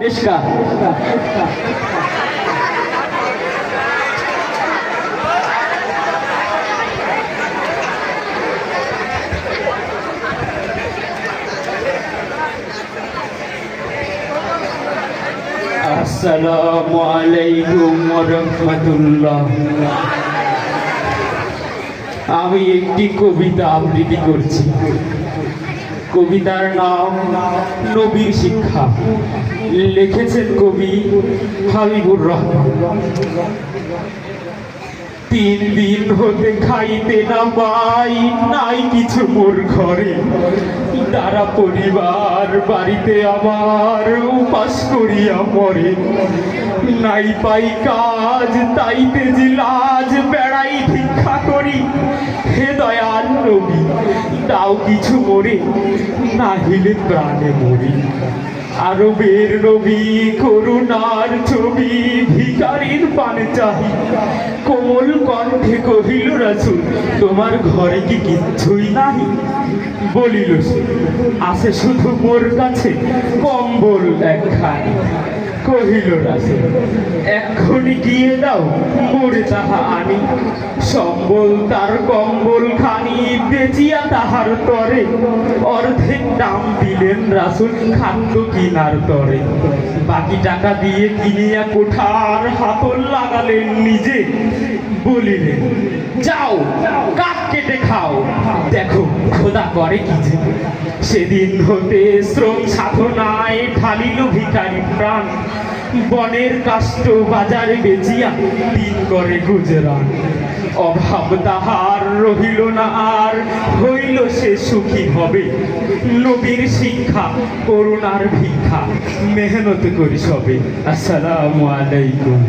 নিষ্কা আসসালামু আলাইকুম রহমতুল্লাহ আমি একটি কবিতা আবৃত্তি করছি। কবিতার নাম নবীর শিক্ষা। লিখেছেন কবি হাবিবুর রহমান। তিন দিন হতে খাইতে না পাই, নাই কিছু মোর ঘরে। তারা পরিবার বাড়িতে আমার উপাস করিয়া মরে। নাই পাই কাজ, তাইতে যে লাজ, বেড়াই ভিক্ষা করি। তাও কিছু মরে না হিলে প্রাণে মরি। আরবের রবি করুণার ছবি, ভিকারির পানে চাহি। কোমল কণ্ঠে কহিল, রাসুল, তোমার ঘরে কি কিচ্ছুই নাহি? বলিল সে আসে শুধু মোর কাছে কম্বল একখানি কহিল রাসুল এক্ষুনি গিয়ে দাও, মোরে তাহা আনি। সম্বল তার কম্বল খানি বেচিয়া তাহার তরে। অর্ধেক দাম দিলেন রাসুল খাদ্য কিনার তরে। বাকি টাকা দিয়ে কিনিয়া কোঠার হাতল লাগালেন নিজে। বলিলেন, যাও, কাক কেটে খাও। করে কি যে সেদিন হতে শ্রম সাধনায় ঢালিল ভিখারি প্রাণ। বনের কাষ্ট বাজারে বেচিয়া দিন করে গুজরান। অভাব তাহার রহিল না আর হইল সে সুখী হবে। নবীর শিক্ষা, করুণার ভিক্ষা, মেহনত করি সবে। আসসালামু আলাইকুম।